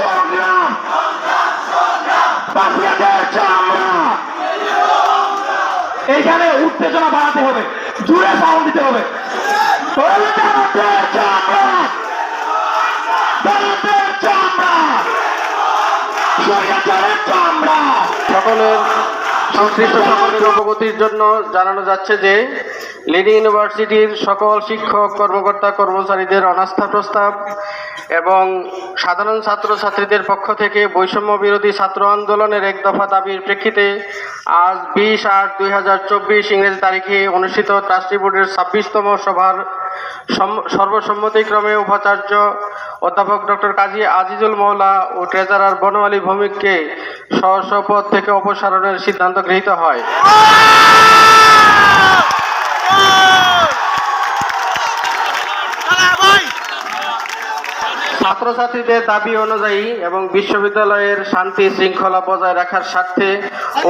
সংগ্রাম এইখানে উত্তেজনা বাড়াতে হবে, জুড়ে সাউন্ড দিতে হবে। সকলের সংশ্লিষ্ট সকলের অবগতির জন্য জানানো যাচ্ছে যে লিডিং ইউনিভার্সিটির সকল শিক্ষক, কর্মকর্তা, কর্মচারীদের অনাস্থা প্রস্তাব এবং সাধারণ ছাত্রছাত্রীদের পক্ষ থেকে বৈষম্য বিরোধী ছাত্র আন্দোলনের এক দফা দাবির প্রেক্ষিতে আজ বিশ আট দুই হাজার চব্বিশ ইংরেজি তারিখে অনুষ্ঠিত ট্রাস্টি বোর্ডের ছাব্বিশতম সভার সম- সর্বসম্মতিক্রমে উপাচার্য অধ্যাপক ডক্টর কাজী আজিজুল মৌলা ও ট্রেজারার বনমালী ভৌমিককে স্ব, পদ থেকে অপসারণের সিদ্ধান্ত গৃহীত হয়। ছাত্রছাত্রীদের দাবি অনুযায়ী এবং বিশ্ববিদ্যালয়ের শান্তি শৃঙ্খলা বজায় রাখার স্বার্থে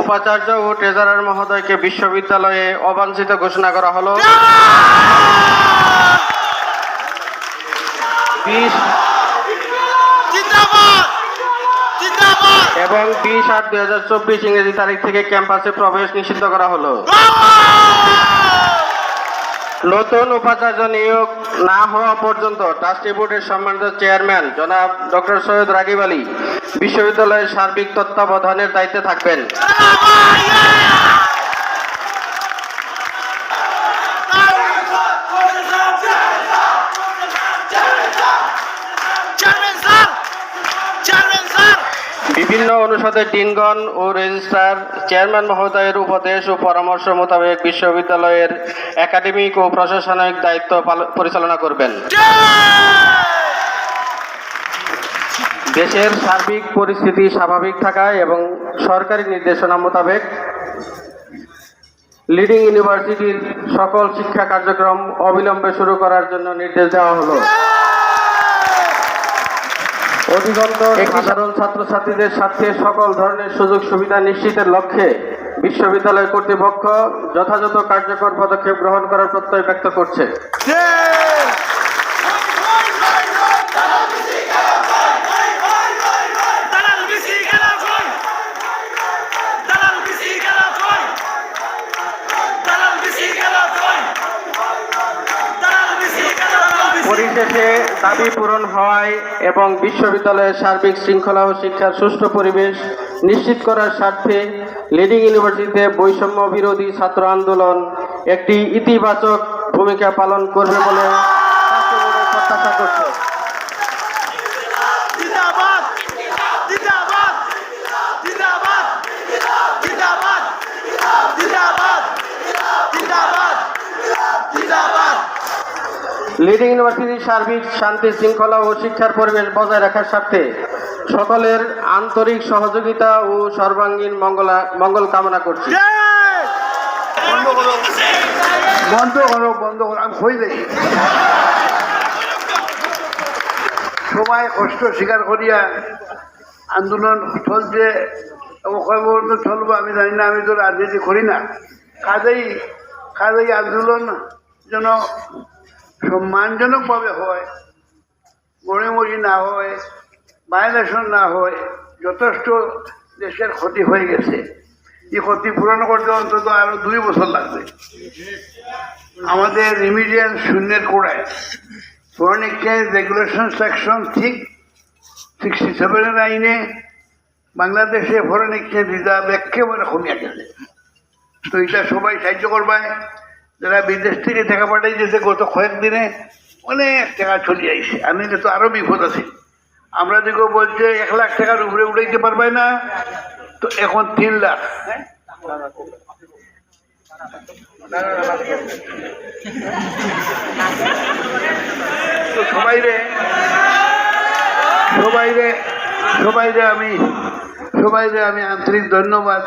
উপাচার্য ও ট্রেজারার মহোদয়কে বিশ্ববিদ্যালয়ে অবাঞ্ছিত ঘোষণা করা হলো। এবং বিশ আট দুই হাজার চব্বিশ ইংরেজি তারিখ থেকে ক্যাম্পাসে প্রবেশ নিষিদ্ধ করা হলো। নতুন উপাচার্য নিয়োগ না হওয়া পর্যন্ত ট্রাস্টি বোর্ডের সম্মানিত চেয়ারম্যান জনাব ডক্টর সৈয়দ রাগিব আলী বিশ্ববিদ্যালয়ের সার্বিক তত্ত্বাবধানের দায়িত্বে থাকবেন চেয়ারম্যান স্যার চেয়ারম্যান স্যার বিভিন্ন অনুষদের ডিনগণ ও রেজিস্ট্রার চেয়ারম্যান মহোদয়ের উপদেশ ও পরামর্শ মোতাবেক বিশ্ববিদ্যালয়ের একাডেমিক ও প্রশাসনিক দায়িত্ব পরিচালনা করবেন। দেশের সার্বিক পরিস্থিতি স্বাভাবিক থাকায় এবং সরকারি নির্দেশনা মোতাবেক লিডিং ইউনিভার্সিটির সকল শিক্ষা কার্যক্রম অবিলম্বে শুরু করার জন্য নির্দেশ দেওয়া হলো। অধিকন্ত সাধারণ ছাত্রছাত্রীদের স্বার্থে সকল ধরনের সুযোগ সুবিধা নিশ্চিতের লক্ষ্যে বিশ্ববিদ্যালয় কর্তৃপক্ষ যথাযথ কার্যকর পদক্ষেপ গ্রহণ করার প্রত্যয় ব্যক্ত করছে। পরিশেষে দাবি পূরণ হওয়ায় এবং বিশ্ববিদ্যালয়ের সার্বিক শৃঙ্খলা ও শিক্ষার সুষ্ঠু পরিবেশ নিশ্চিত করার স্বার্থে লিডিং ইউনিভার্সিটিতে বৈষম্য বিরোধী ছাত্র আন্দোলন একটি ইতিবাচক ভূমিকা পালন করবে বলে প্রত্যাশা করছে। লিডিং ইউনিভার্সিটির সার্বিক শান্তি শৃঙ্খলা ও শিক্ষার পরিবেশ বজায় রাখার স্বার্থে সকলের আন্তরিক সহযোগিতা ও সর্বাঙ্গীন মঙ্গলা মঙ্গল কামনা করছি। বন্ধ করো। বন্ধ করো আমি হয়ে যাই। সবাই কষ্ট স্বীকার করিয়া আন্দোলন চলছে। চলবো আমি জানি না আমি তো রাজনীতি করি না। কাজেই কাজেই আন্দোলন যেন সম্মানজনকভাবে হয় গড়েমড়ি না হয় বায়োলেশন না হয়, যথেষ্ট দেশের ক্ষতি হয়ে গেছে। এই ক্ষতি পূরণ করতে অন্তত আরও দুই বছর লাগবে। আমাদের রিমিডিয়াল শূন্যের কোড়ায় ফরেন এক্সচেঞ্জ রেগুলেশন সেকশন ঠিক সিক্সটি সেভেনের আইনে বাংলাদেশে ফরেন এক্সচেঞ্জ রিজার্ভ একেবারে কমিয়া গেছে। তো এটা সবাই সাহায্য করবায়। যারা বিদেশ থেকে টাকা পাঠাইতেছে, গত কয়েকদিনে অনেক টাকা চলে আইছে। আমি তো আরও বিপদ আছে। আমরা দিকে বলছে, এক লাখ টাকার উপরে উঠাইতে পারবে না, তো এখন তিন লাখ। তো সবাই রে সবাই রে সবাই রে আমি, সবাই রে আমি আন্তরিক ধন্যবাদ।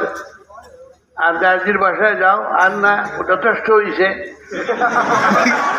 আর দার্জির বাসায় যাও আর না যথেষ্ট হয়েছে